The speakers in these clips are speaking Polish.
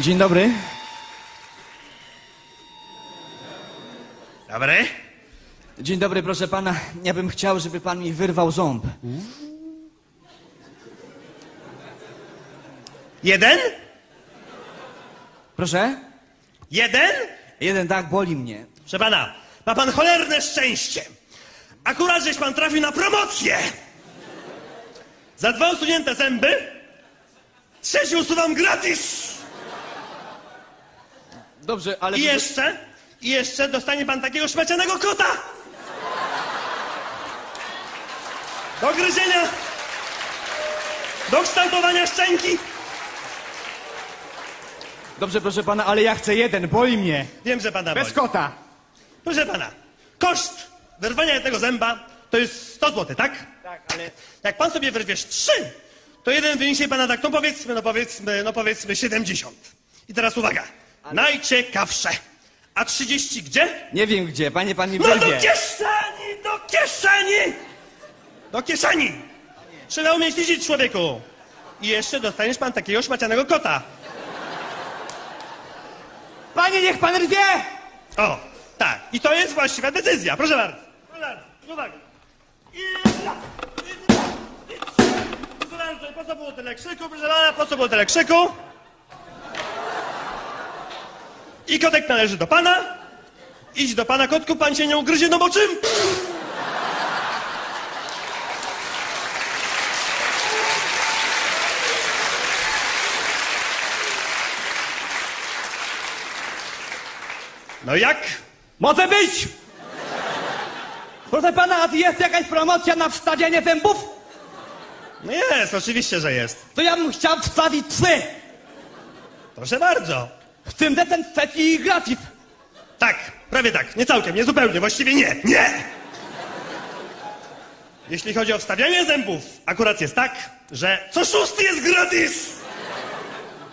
Dzień dobry. Dobry. Dzień dobry, proszę pana. Ja bym chciał, żeby pan mi wyrwał ząb. Jeden? Proszę? Jeden? Jeden tak, boli mnie. Proszę pana, ma pan cholerne szczęście. Akurat żeś pan trafił na promocję. Za dwa usunięte zęby trzeci usuwam gratis. Dobrze, ale... I jeszcze, i jeszcze dostanie pan takiego szmacianego kota. Do gryzienia. Do kształtowania szczęki. Dobrze, proszę pana, ale ja chcę jeden, boli mnie. Wiem, że pana boli. Bez kota. Proszę pana, koszt wyrwania jednego zęba to jest 100 zł, tak? Tak, ale... Jak pan sobie wyrwiesz trzy, to jeden wyniesie pana tak, no powiedzmy, no powiedzmy, no powiedzmy 70. I teraz uwaga, najciekawsze. A 30 gdzie? Nie wiem gdzie, panie pan mi No do wyrwie. kieszeni, do kieszeni! Do kieszeni! Trzeba umieć liczyć człowieku. I jeszcze dostaniesz pan takiego szmacianego kota. Panie, niech pan rwie! O, tak. I to jest właściwa decyzja. Proszę bardzo. Proszę bardzo. Uwaga. I... i- i- Proszę bardzo, po co było tyle krzyku? Proszę pana, po co było tyle krzyku? I kotek należy do pana. Idź do pana, kotku, pan się nie ugryzie, no bo czym? No jak? Może być! Proszę pana, a jest jakaś promocja na wstawianie zębów? No jest, oczywiście, że jest. To ja bym chciał wstawić trzy. Proszę bardzo. W tym ten trzeci gratis. Tak, prawie tak. Nie całkiem, nie zupełnie, właściwie nie. Nie! Jeśli chodzi o wstawianie zębów, akurat jest tak, że co szósty jest gratis!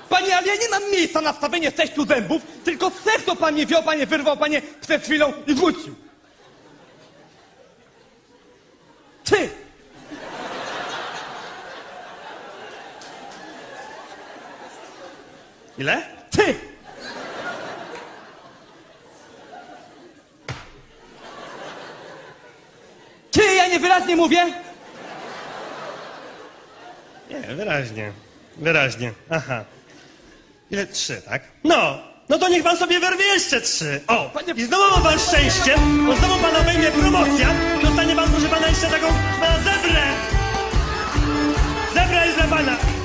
Panie, ale ja nie mam miejsca na wstawienie sześciu zębów, tylko serce pan mnie wziął, panie wyrwał, panie przed chwilą i wrócił. Ty! Ile? wyraźnie mówię? Nie, wyraźnie. Wyraźnie. Aha. Ile? Trzy, tak? No! No to niech pan sobie wyrwie jeszcze trzy. O! I znowu ma pan szczęście, bo znowu pana wejmie promocja. Dostanie pan, proszę pana, jeszcze taką, proszę pana, zebrę! Zebra jest dla pana!